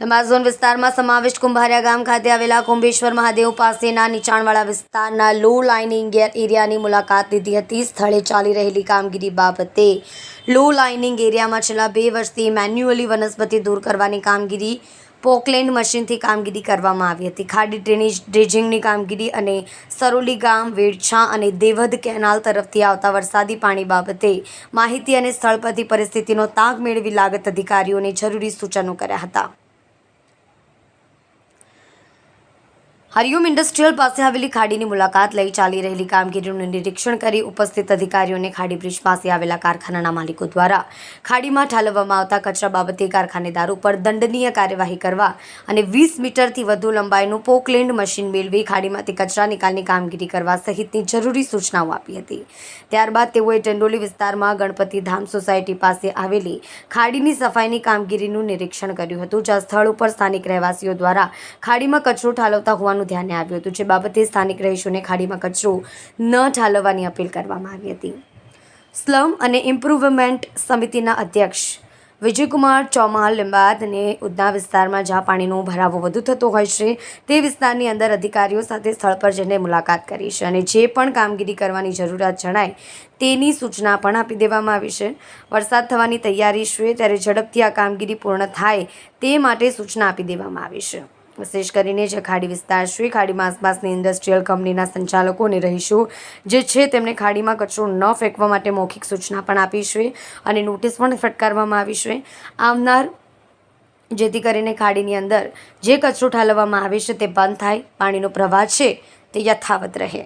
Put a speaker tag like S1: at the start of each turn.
S1: Amazon વિસ્તારમાં સમાવિષ્ટ કુંભારિયા ગામ ખાતે આવેલા કુંભેશ્વર મહાદેવ પાસેના નીચાણવાળા વિસ્તારના લો લાઇનિંગ એરિયાની મુલાકાત લીધી હતી. સ્થળે ચાલી રહેલી કામગીરી બાબતે લો લાઇનિંગ એરિયામાં છેલ્લા બે વર્ષથી મેન્યુઅલી વનસ્પતિ દૂર કરવાની કામગીરી પોકલેન્ડ મશીનથી કામગીરી કરવામાં આવી હતી. ખાડી ડ્રેનેજ, ડ્રેજિંગની કામગીરી અને સરોલી ગામ વેડછા અને દેવધ કેનાલ તરફથી આવતા વરસાદી પાણી બાબતે માહિતી અને સ્થળ પરથી પરિસ્થિતિનો તાગ મેળવી લાગત અધિકારીઓને જરૂરી સૂચનો કર્યા હતા. હરિઓમ ઇન્ડસ્ટ્રીયલ પાસે આવેલી ખાડીની મુલાકાત લઈ ચાલી રહેલી કામગીરીનું નિરીક્ષણ કરી ઉપસ્થિત અધિકારીઓને ખાડી બ્રિજ પાસે આવેલા કારખાનાના માલિકો દ્વારા ખાડીમાં ઠાલવવામાં આવતા કચરા બાબતે કારખાનેદાર ઉપર દંડનીય કાર્યવાહી કરવા અને વીસ મીટરથી વધુ લંબાઈનું પોકલેન્ડ મશીન મેળવી ખાડીમાંથી કચરા નિકાલની કામગીરી કરવા સહિતની જરૂરી સૂચનાઓ આપી હતી. ત્યારબાદ તેઓએ ટંડોલી વિસ્તારમાં ગણપતિ ધામ સોસાયટી પાસે આવેલી ખાડીની સફાઈની કામગીરીનું નિરીક્ષણ કર્યું હતું, જ્યાં સ્થળ ઉપર સ્થાનિક રહેવાસીઓ દ્વારા ખાડીમાં કચરો ઠાલવતા હોવાનું ધ્યાને આવ્યું હતું, જે બાબતે સ્થાનિક રહીશોને ખાડીમાં કચરો ન ઠાલવવાની અપીલ કરવામાં આવી હતી. સ્લમ અને ઇમ્પ્રુવમેન્ટ સમિતિના અધ્યક્ષ વિજયકુમાર ચૌહાણ લિંબાદ અને ઉધના વિસ્તારમાં જ્યાં પાણીનો ભરાવો વધુ થતો હોય છે, તે વિસ્તારની અંદર અધિકારીઓ સાથે સ્થળ પર જઈને મુલાકાત કરી છે અને જે પણ કામગીરી કરવાની જરૂરિયાત જણાય તેની સૂચના પણ આપી દેવામાં આવી છે. વરસાદ થવાની તૈયારી છે, ત્યારે ઝડપથી આ કામગીરી પૂર્ણ થાય તે માટે સૂચના આપી દેવામાં આવી છે. વિશેષ કરીને જે ખાડી વિસ્તાર છે. ખાડીમાં આસપાસની ઇન્ડસ્ટ્રીયલ કંપનીના સંચાલકો અને રહીશો. જે છે તેમને ખાડીમાં કચરો ન ફેંકવા માટે મૌખિક સૂચના પણ આપી છે અને નોટિસ પણ ફટકારવામાં આવી છે. આવનાર જેથી કરીને ખાડીની અંદર જે કચરો ઠાલવવામાં આવે છે તે બંધ થાય, પાણીનો પ્રવાહ છે તે યથાવત રહે.